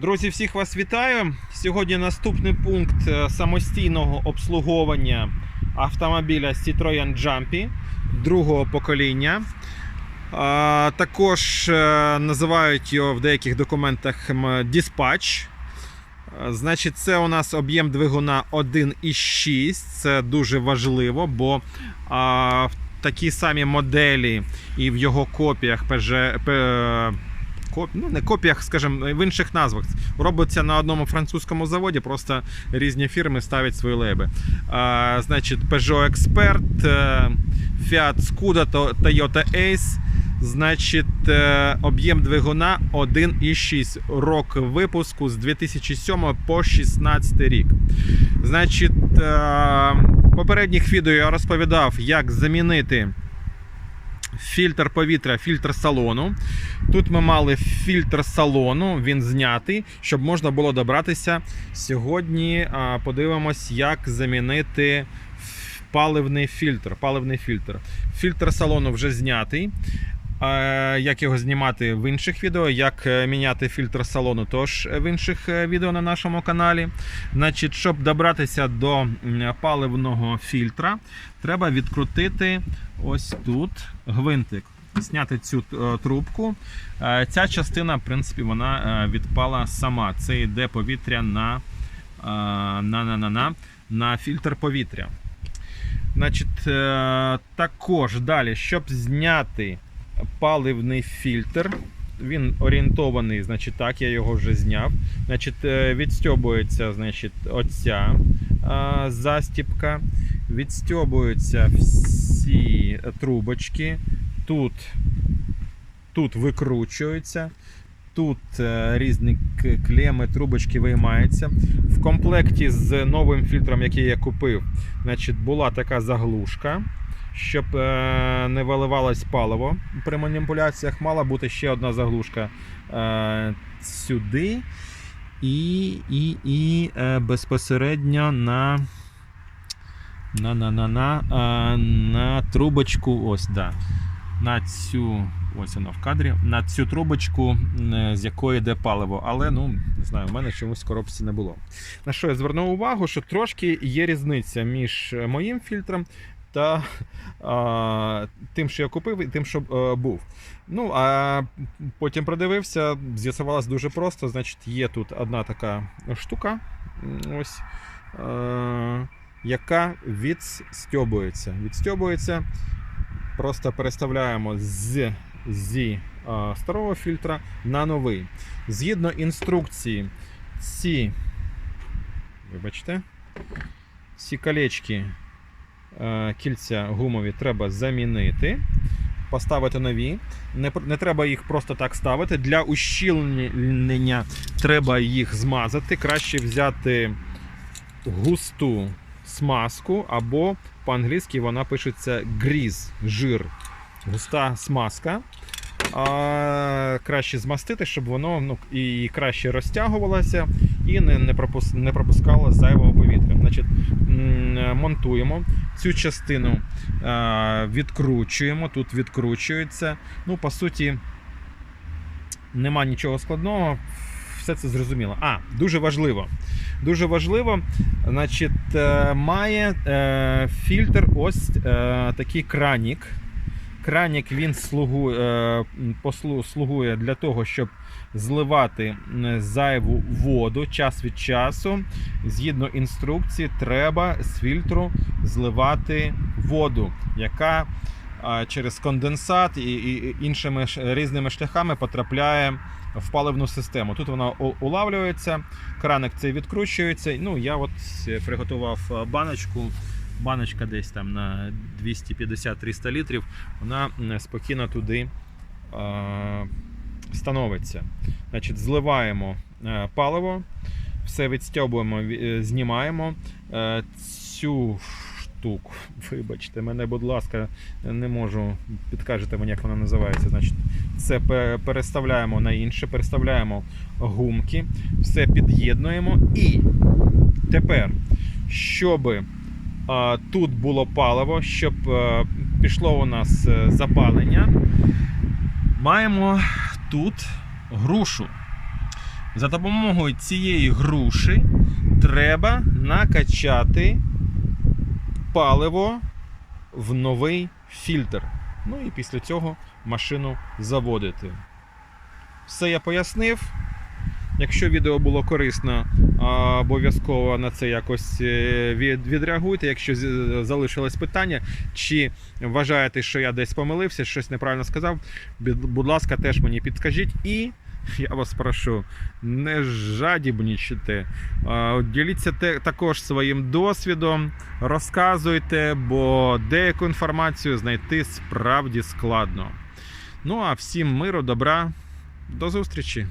Друзі, всіх вас вітаю. Сьогодні наступний пункт е, самостійного обслуговування автомобіля Citroën Jumpy другого покоління. Також е, називають його в деяких документах Dispatch. Е, Значить, це у нас об'єм двигуна 1,6. Це дуже важливо, бо в такі самі моделі і в його копіях коп, ну, не копіях, скажімо, в інших назвах. Робиться на одному французькому заводі, просто різні фірми ставлять свої лейби. А, значить, Peugeot Expert, е, Fiat Scudo, То- Toyota Ace. Значить, е, об'єм двигуна 1,6 рок випуску з 2007 по 16 рік. Значить, е, в попередніх відео я розповідав, як замінити фільтр повітря, фільтр салону. Тут ми мали фільтр салону, він знятий, щоб можна було добратися. Сьогодні подивимось, як замінити паливний фільтр. Паливний фільтр. Фільтр салону вже знятий. Е, Як його знімати в інших відео, як е, міняти фільтр салону, тож в інших е, відео на нашому каналі. Значить, щоб добратися до паливного фільтра, треба відкрутити ось тут гвинтик. Зняти цю е, трубку. Е, Ця частина, в принципі, вона е, відпала сама. Це йде повітря на, на, на, на, на, на фільтр повітря. Значить, також далі, щоб зняти паливний фільтр. Він орієнтований, значить, так, я його вже зняв. Значить, відстьобується, значить, оця застіпка. Відстьобуються всі трубочки. Тут, тут викручуються. Тут е, різні клеми, трубочки виймаються. В комплекті з новим фільтром, який я купив, значить, була така заглушка щоб е, не виливалось паливо при маніпуляціях, мала бути ще одна заглушка е, сюди і, і, і безпосередньо на, на, на, на, на, на трубочку. Ось, да, на цю. Ось воно в кадрі. На цю трубочку, е, з якої йде паливо. Але ну не знаю, в мене чомусь коробці не було. На що я звернув увагу, що трошки є різниця між е, моїм фільтром та а, тим, що я купив, і тим, що е, був. Ну, а потім продивився, з'ясувалось дуже просто. Значить, є тут одна така штука, ось, е, яка відстьобується. Відстьобується. Просто переставляємо з, зі старого фільтра на новий. Згідно інструкції, ці, вибачте, ці колечки е, кільця гумові треба замінити, поставити нові. Не, не треба їх просто так ставити. Для ущільнення треба їх змазати. Краще взяти густу смазку, або по-англійськи вона пишеться гріз, жир, густа смазка. А, краще змастити, щоб воно ну, і краще розтягувалося і не, не, пропус, не пропускало зайвого повітря. Значить, монтуємо цю частину е, відкручуємо. Тут відкручується. Ну, по суті, нема нічого складного. Все це зрозуміло. А, дуже важливо. Дуже важливо, значить, е, має е, фільтр ось е, такий кранік. Кранік він слугує, е, послу- слугує для того, щоб зливати зайву воду час від часу. Згідно інструкції, треба з фільтру зливати воду, яка через конденсат і, і іншими різними шляхами потрапляє в паливну систему. Тут вона улавлюється, краник цей відкручується. Ну, я от е, приготував е, баночку. Баночка десь там на 250-300 літрів. Вона спокійно туди е, становиться. Значить, зливаємо паливо, все відстьобуємо, знімаємо. Цю штуку, вибачте, мене, будь ласка, не можу, підкажете мені, як вона називається. Значить, це переставляємо на інше, переставляємо гумки, все під'єднуємо. І тепер, щоб а, тут було паливо, щоб е, пішло у нас е, запалення, маємо тут грушу. За допомогою цієї груші треба накачати паливо в новий фільтр. Ну і після цього машину заводити. Все я пояснив. Якщо відео було корисно, обов'язково на це якось е, відреагуйте. Якщо залишилось питання, чи вважаєте, що я десь помилився, щось неправильно сказав, будь ласка, теж мені підскажіть. І я вас прошу, не жадібнічите. Діліться також своїм досвідом, розказуйте, бо деяку інформацію знайти справді складно. Ну а всім миру, добра, до зустрічі!